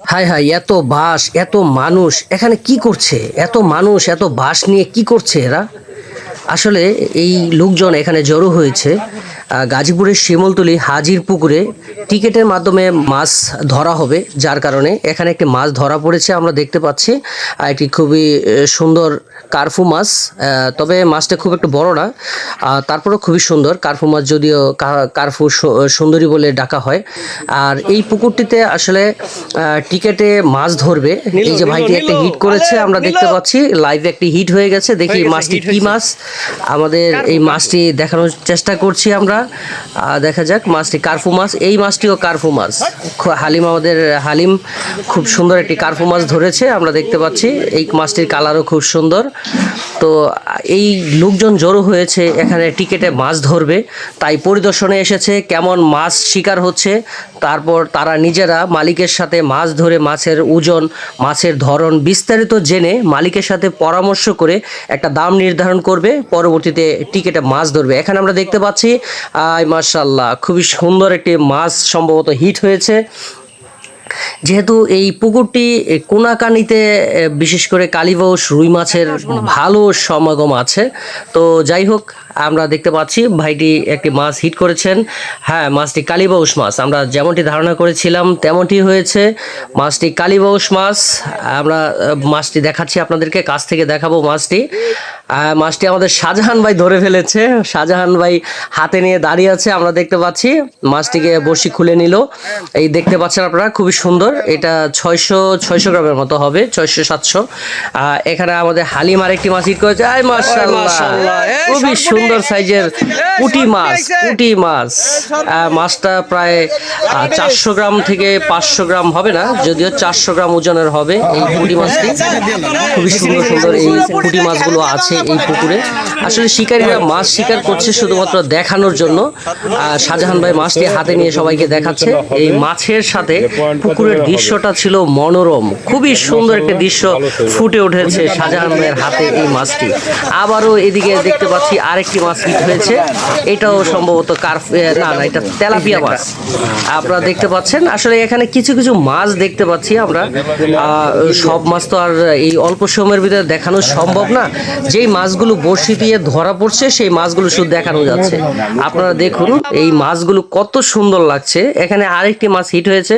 High high, এত বাস, এত মানুষ, এখানে কি করছে? এত মানুষ, এত বাস নিয়ে কি করছে এরা? আসলে এই লোকজন এখানে জড়ো হয়েছে। গাজীপুরের শিমলতলি হাজির পুকুরে টিকেটের মাধ্যমে মাছ ধরা হবে যার কারণে এখানে একটি মাছ ধরা পড়েছে। আমরা দেখতে পাচ্ছি আর একটি খুবই সুন্দর কার্ফু মাছ। তবে মাছটা খুব একটু বড় না তারপরেও খুবই সুন্দর। কার্ফু মাছ যদিও কার্ফু সুন্দরী বলে ডাকা হয়। আর এই পুকুরটিতে আসলে টিকেটে মাছ ধরবে। এই যে ভাইটি একটা হিট করেছে আমরা দেখতে পাচ্ছি লাইভে একটি হিট হয়ে গেছে। দেখি মাছটি কি মাছ। আমাদের এই মাছটি দেখানোর চেষ্টা করছি আমরা। দেখা যাক মাছটি কার্ফু মাছ। এই মাছটিও কার্ফু মাছ। হালিম আমাদের, হালিম খুব সুন্দর একটি কার্ফু মাছ ধরেছে, আমরা দেখতে পাচ্ছি। এই মাছটির কালারও খুব সুন্দর। তো এই লোকজন জড়ো হয়েছে, এখানে টিকেটে মাছ ধরবে। তাই পরিদর্শনে এসেছে কেমন মাছ শিকার হচ্ছে। তারপর তারা নিজেরা মালিকের সাথে মাছ ধরে মাছের ওজন, মাছের ধরন বিস্তারিত জেনে মালিকের সাথে পরামর্শ করে একটা দাম নির্ধারণ করবে। পরবর্তীতে টিকেটে মাছ ধরবে। এখানে আমরা দেখতে পাচ্ছি, আয় মার্শাল্লাহ খুবই সুন্দর একটি মাছ সম্ভবত হিট হয়েছে। যেহেতু এই পুকুরটি কোনাকানিতে বিশেষ করে কালীবাউস রুই মাছের ভালো সমাগম আছে। তো যাই হোক, আমরা দেখতে পাচ্ছি ভাইটি একটি মাছ হিট করেছেন। হ্যাঁ মাছটি কালীবাউস মাছ। আমরা যেমনটি ধারণা করেছিলাম, তেমনটি হয়েছে। মাছটি কালীবাউস মাছ। আমরা মাছটি দেখাচ্ছি আপনাদেরকে, কাছ থেকে দেখাবো মাছটি। মাছটি আমাদের শাহজাহান ভাই ধরে ফেলেছে শাহজাহান ভাই হাতে নিয়ে দাঁড়িয়ে আছে আমরা দেখতে পাচ্ছি মাছটিকে বসি খুলে নিল এই দেখতে পাচ্ছেন আপনারা খুবই সুন্দর এটা ছয়শো ছয়শো গ্রামের মতো হবে ছয়শো সাতশো এখানে আমাদের হালিম আরেকটি মাছ হিট করেছে আয়। খুবই সুন্দর সাইজের পুঁটি মাছ পুঁটি মাছ মাছটা প্রায় চারশো গ্রাম থেকে পাঁচশো গ্রাম হবে না যদিও চারশো গ্রাম ওজনের হবে এই পুঁটি মাছটি খুবই সুন্দর সুন্দর এই পুঁটি মাছগুলো আছে এই পুকুরে। আসলে শিকারীরা মাছ শিকার করছে শুধুমাত্র দেখানোর জন্য। আহ, শাহজাহান ভাই মাছটি হাতে নিয়ে সবাইকে দেখাচ্ছে। এই মাছের সাথে পুকুরের দৃশ্যটা ছিল মনোরম। খুবই সুন্দর একটা দৃশ্য ফুটে উঠেছে শাহজাহান ভাইয়ের হাতে এই মাছটি। আবারও এদিকে দেখতে পাচ্ছি আরেকটি মাছ হিট হয়েছে। এটাও সম্ভবত কার্ফ না না এটা তেলাপিয়া মাছ। আপনারা দেখতে পাচ্ছেন আসলে এখানে কিছু কিছু মাছ দেখতে পাচ্ছি আমরা। সব মাছ তো আর এই অল্প সময়ের ভিতরে দেখানো সম্ভব না। যেই মাছগুলো বড়শি দিয়ে ধরা পড়ছে, সেই মাছগুলো শুধু দেখানো যাচ্ছে। আপনারা দেখুন, এই মাছগুলো কত সুন্দর লাগছে। এখানে আরেকটি মাছ হিট হয়েছে।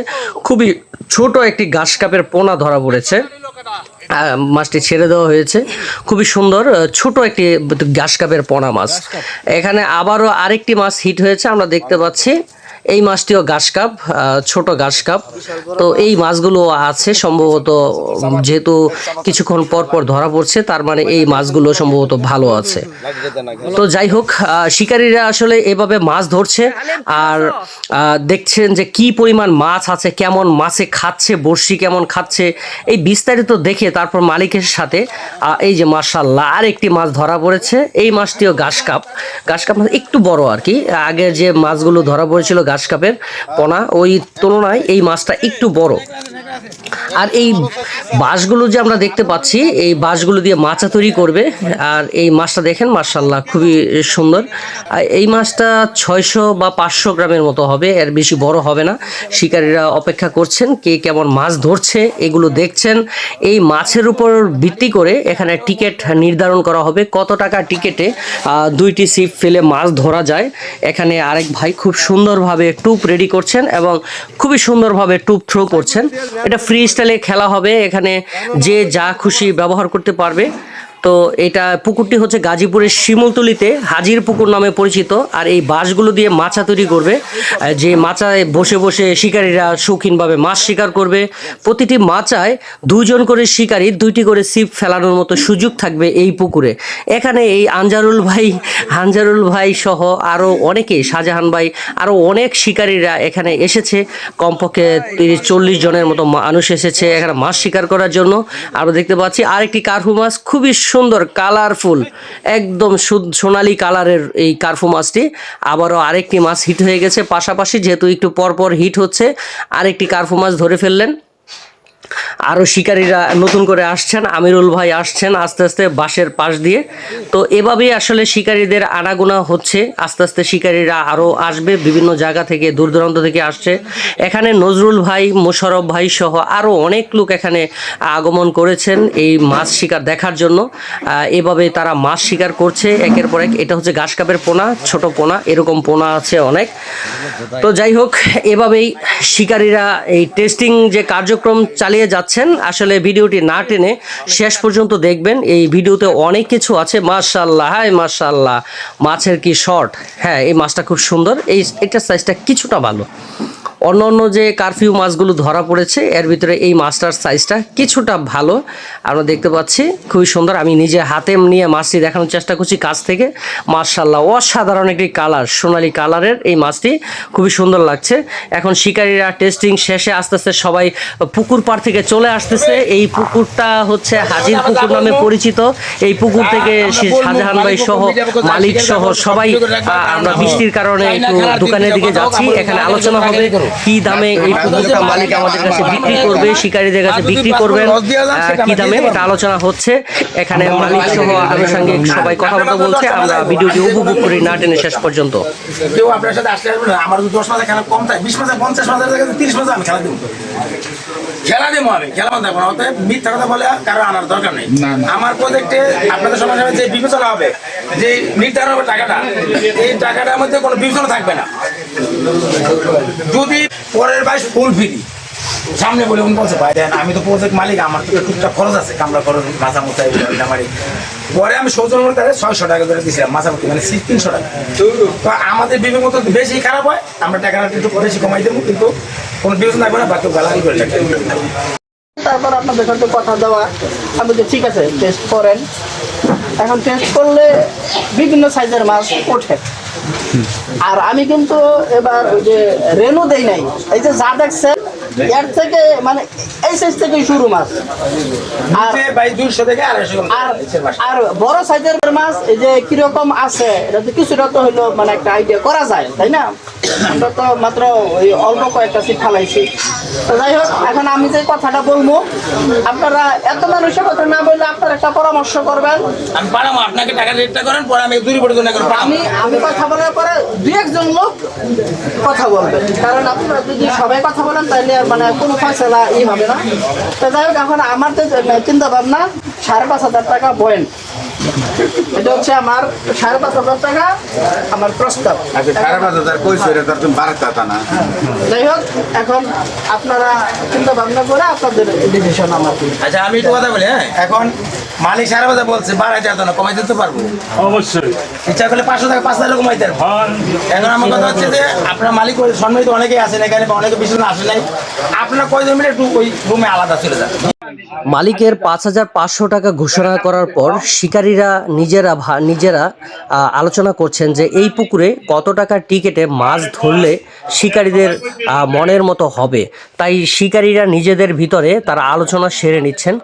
খুবই ছোট একটি ঘাস কাপের পোনা ধরা পড়েছে। মাছটি ছেড়ে দেওয়া হয়েছে। খুবই সুন্দর ছোট একটি ঘাস কাপের পোনা মাছ। এখানে আবারও আরেকটি মাছ হিট হয়েছে। আমরা দেখতে পাচ্ছি এই মাছটিও ঘাস কাপ ছোট ঘাস কাপ। তো এই মাছগুলো আছে, সম্ভবত যেহেতু কিছুক্ষণ পর পর ধরা পড়ছে, তার মানে এই মাছগুলো সম্ভবত ভালো আছে। তো যাই হোক শিকারীরা আসলে এভাবে মাছ ধরছে আর দেখছেন যে কি পরিমাণ মাছ আছে, কেমন মাছে খাচ্ছে, বড়শি কেমন খাচ্ছে। এই বিস্তারিত দেখে তারপর মালিকের সাথে এই যে মার্শাল্লাহ আর একটি মাছ ধরা পড়েছে। এই মাছটিও ঘাস কাপ। ঘাস কাপ মানে একটু বড় আর কি। আগে যে মাছগুলো ধরা পড়েছিল ঘাস কাপের পোনা ওই তুলনায় এই মাছটা একটু বড়। আর এই বাঁশগুলো যে আমরা দেখতে পাচ্ছি, এই বাঁশগুলো দিয়ে মাচা তৈরি করবে, আর এই মাছটা দেখেন মার্শাল্লাহ খুবই সুন্দর। এই মাছটা ছয়শো বা পাঁচশো গ্রামের মতো হবে, এর বেশি বড় হবে না। শিকারীরা অপেক্ষা করছেন, কে কেমন মাছ ধরছে, এগুলো দেখছেন। এই মাছের উপর ভিত্তি করে এখানে টিকিট নির্ধারণ করা হবে, কত টাকা টিকেটে দুইটি সিপ ফেলে মাছ ধরা যায়। এখানে আরেক ভাই খুব সুন্দরভাবে টুপ রেডি করছেন এবং খুবই সুন্দরভাবে টুপ থ্রো করছেন। এটা ফ্রি স্টাইলে খেলা হবে, এখানে যে যা খুশি ব্যবহার করতে পারবে। তো এটা পুকুরটি হচ্ছে গাজীপুরের শিমুলতলিতে হাজির পুকুর নামে পরিচিত, আর এই বাঁশগুলো দিয়ে মাছা তৈরি করবে। যে মাচায় বসে বসে শিকারীরা শৌখিনভাবে মাছ শিকার করবে। প্রতিটি মাচায় দুজন করে শিকারী, দুইটি করে সিপ ফেলানোর মতো সুযোগ থাকবে এই পুকুরে। এখানে এই আনজারুল ভাই আনজারুল ভাই সহ আরও অনেকে, শাহজাহান ভাই আরও অনেক শিকারীরা এখানে এসেছে। কমপক্ষে তিরিশ চল্লিশ জনের মতো মানুষ এসেছে এখানে মাছ শিকার করার জন্য। আমরা দেখতে পাচ্ছি আরেকটি কার্ফু মাছ, খুবই সুন্দর কালারফুল একদম সোনালি কালারের এই কার্ফু মাছটি। আবারও আরেকটি মাছ হিট হয়ে গেছে। পাশাপাশি যেহেতু একটু পরপর পর হিট হচ্ছে, আরেকটি কার্ফু মাছ ধরে ফেললেন। আরও শিকারীরা নতুন করে আসছেন, আমিরুল ভাই আসছেন আস্তে আস্তে বাসের পাশ দিয়ে। তো এভাবেই আসলে শিকারীদের আনাগোনা হচ্ছে, আস্তে আস্তে শিকারীরা আরও আসবে, বিভিন্ন জায়গা থেকে, দূর দূরান্ত থেকে আসছে। এখানে নজরুল ভাই মোশারফ ভাই সহ আরও অনেক লোক এখানে আগমন করেছেন এই মাছ শিকার দেখার জন্য। এভাবে তারা মাছ শিকার করছে, একের পর এক, এটা হচ্ছে ঘাস কাপের পোনা, ছোট পোনা, এরকম পোনা আছে অনেক। তো যাই হোক, এভাবেই শিকারীরা এই টেস্টিং যে কার্যক্রম চালিয়ে যাচ্ছেন, আসলে ভিডিওটি না টেনে শেষ পর্যন্ত দেখবেন। এই ভিডিওতে অনেক কিছু আছে মাশাল্লাহ হাই মাশাল্লাহ মাছের কি শর্ট? হ্যাঁ এই মাছটা খুব সুন্দর। এই এটার সাইজটা কিছুটা ভালো। অন্য অন্য যে কারফিউ মাছগুলো ধরা পড়েছে, এর ভিতরে এই মাছটার সাইজটা কিছুটা ভালো। আমরা দেখতে পাচ্ছি, খুবই সুন্দর। আমি নিজে হাতে নিয়ে মাছটি দেখানোর চেষ্টা করছি কাছ থেকে। মার্শাল্লাহ অসাধারণ একটি কালার সোনালি কালারের এই মাছটি। খুবই সুন্দর লাগছে। এখন শিকারীরা টেস্টিং শেষে আস্তে আস্তে সবাই পুকুর পাড় থেকে চলে আসতেছে। এই পুকুরটা হচ্ছে হাজির পুকুর নামে পরিচিত। এই পুকুর থেকে শাহজাহান ভাই সহ মালিক সহ সবাই আমরা বৃষ্টির কারণে একটু দোকানের দিকে যাচ্ছি। এখানে আলোচনা হবে। কি দামে এই পুকুরটা মালিক আমাদের কাছে বিক্রি করবে শিকারীদের কাছে বিক্রি করবেন কি দামে? এটা আলোচনা হচ্ছে। এখানে মালিক সহ আনুষঙ্গিক সবাই কথাবার্তা বলছে আমরা ভিডিওটি উপভোগ করি না টেনে শেষ পর্যন্ত। কেউ আপনার সাথে আসলে আসবে না আমার যদি দশ মাসে খেলা কম থাকে বিশ মাসে পঞ্চাশ মাসে থাকে তিরিশ মাসে আমি খেলা দেবো। খেলা দেবো আমি খেলা বন্ধ থাকব না অতএব মিথ্যা কথা বলে কারও আনার দরকার নেই। আমার প্রজেক্টে আপনাদের সমাজ যে বিবেচনা হবে যে নির্ধারণ হবে টাকাটা এই টাকাটার মধ্যে কোনো বিবেচনা থাকবে না। যদি পরের ফুল ফ্রি, সামনে বলে উনি বলছে, ভাই, দেন, আমি তো প্রজেক্ট মালিক, আমার তো টুকটাক খরচ আছে, কামলা খরচ মাথা মারি পরে আমি তারে ছয়শো টাকা দিয়েছিলাম মাথা মানে তিনশো টাকা। আমাদের বিবেক মতো বেশি খারাপ হয়, আমরা টাকাটা একটু বেশি কমাই দেবো, কিন্তু কোনো বিবেচনা না করে তারপর আপনাদের সাথে কথা দেওয়া, আমি ঠিক আছে টেস্ট করেন। এখন টেস্ট করলে বিভিন্ন সাইজের মাছ ওঠে। আর আমি কিন্তু এবার ওই যে রেনু দেই নাই। এই যে যা দেখছেন এর থেকে মানে এই সাইজ থেকেই শুরু মাছ। আর থেকে আর আর বড় সাইজের মাছ এই যে কীরকম আছে এটা তো কিছুটা তো হইল মানে একটা আইডিয়া করা যায় তাই না? আমরা তো মাত্র ওই অল্প কয়েকটা সিট ফালাইছি। তো যাই হোক এখন আমি যে কথাটা বলব আপনারা এত মানুষের কথা না বললে আপনারা একটা পরামর্শ করবেন। আমি পারাম আপনাকে টাকা রেটটা করেন পরে আমি দূরে পড়ে আমি আমি কথা বলার পরে দু একজন লোক কথা বলবে। কারণ আপনারা যদি সবাই কথা বলেন তাহলে মানে কোনো ফয়সলা ই হবে না। তো যাই হোক এখন আমার তো চিন্তা ভাবনা সাড়ে পাঁচ হাজার টাকা পয়েন্ট এটা হচ্ছে আমার সাড়ে পাঁচ হাজার টাকা আমার প্রস্তাব। আচ্ছা সাড়ে পাঁচ হাজার কইছো এটা তো তুমি তা না। যাই হোক এখন আপনারা চিন্তা ভাবনা করে আপনাদের ডিসিশন আমার আচ্ছা আমি একটু কথা বলি হ্যাঁ? এখন মালিক সারা কথা বলছে বারো হাজার না কমাই দিতে পারব? অবশ্যই। ইচ্ছা করলে পাঁচশো টাকা পাঁচ হাজার কমাই হ্যাঁ। এখন আমার কথা হচ্ছে যে আপনার মালিক সম্মানিত অনেকেই আছেন এখানে বা অনেকে বিশেষ আসে নাই। আপনার কয়জন মিলে একটু ওই রুমে আলাদা চলে যান। মালিকের পাঁচ হাজার পাঁচশো টাকা ঘোষণা করার পর শিকারীরা নিজেরা নিজেরা আলোচনা করছেন যে এই পুকুরে কত টাকার টিকেটে মাছ ধরলে শিকারীদের মনের মতো হবে। তাই শিকারীরা নিজেদের ভিতরে তারা আলোচনা সেরে নিচ্ছেন।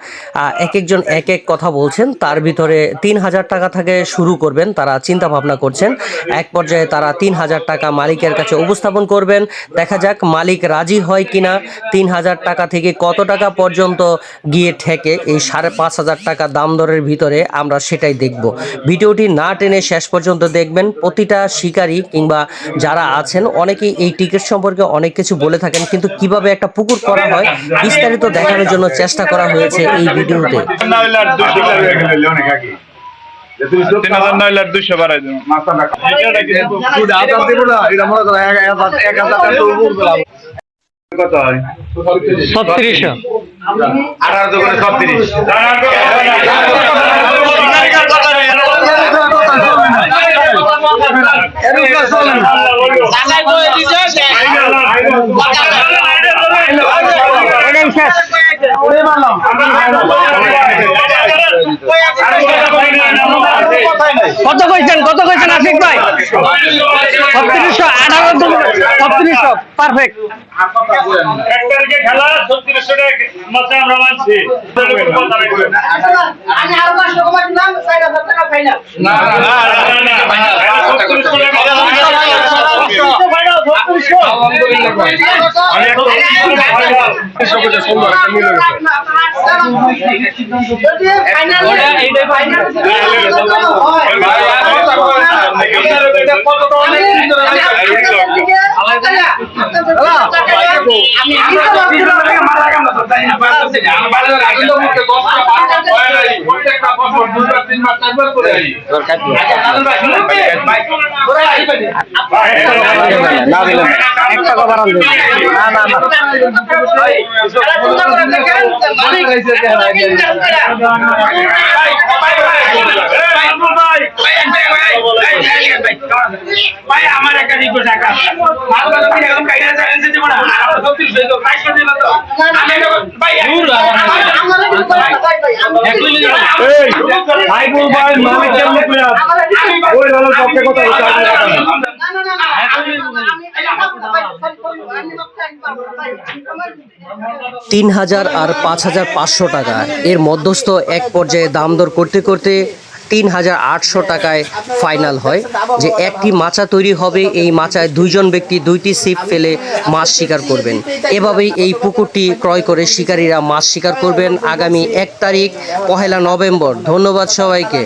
এক একজন এক এক কথা বলছেন। তার ভিতরে তিন হাজার টাকা থেকে শুরু করবেন তারা চিন্তা ভাবনা করছেন। এক পর্যায়ে তারা তিন হাজার টাকা মালিকের কাছে উপস্থাপন করবেন। দেখা যাক মালিক রাজি হয় কিনা। তিন হাজার টাকা থেকে কত টাকা পর্যন্ত গিয়ে ঠেকে এই সাড়ে পাঁচ হাজার টাকা দাম দরের ভিতরে আমরা সেটাই দেখব। ভিডিওটি না টেনে শেষ পর্যন্ত দেখবেন। প্রতিটা শিকারী কিংবা যারা আছেন অনেকেই এই টিকিট সম্পর্কে অনেক কিছু বলে থাকেন কিন্তু কীভাবে একটা পুকুর করা হয় বিস্তারিত দেখানোর জন্য চেষ্টা করা হয়েছে এই ভিডিওতে। নয় লাখ দুশো তিন হাজার নয় লাখ দুশো বাড়াই দেবো কত ছত্রিশশো আঠারো দোকানে সব তিরিশ কত কইছেন কত কইছেন আশিক ভাই ছত্রিশশো আঠারো ছত্রিশশো পারফেক্ট এক তারিখে খেলা ছত্রিশশো টাকা মাসে আমরা মানছি আমি আরও পাঁচশো কমাই দিলাম চার হাজার টাকা ফাইনাল না না না টাকা ভাই আমার একটা রিকোয়েস্ট টাকা মালগুলো তুমি একদম কাইরা চ্যালেঞ্জ দিব না আর আমরা সত্যি সইতো কাজ করে দিলাম তো আমি একটা ভাই ভাই ভাই মানে কেমনে কইরা ওই হলো সবচেয়ে কথা হচ্ছে তিন হাজার আর পাঁচ হাজার পাঁচশো টাকা এর মধ্যস্থ এক পর্যায়ে দাম দর করতে করতে তিন হাজার আটশো টাকায় ফাইনাল হয়। যে একটি মাচা তৈরি হবে, এই মাচায় দুইজন ব্যক্তি দুইটি সিপ ফেলে মাছ শিকার করবেন। এভাবেই এই পুকুরটি ক্রয় করে শিকারীরা মাছ শিকার করবেন। আগামী এক তারিখ, পহেলা নভেম্বর। ধন্যবাদ সবাইকে।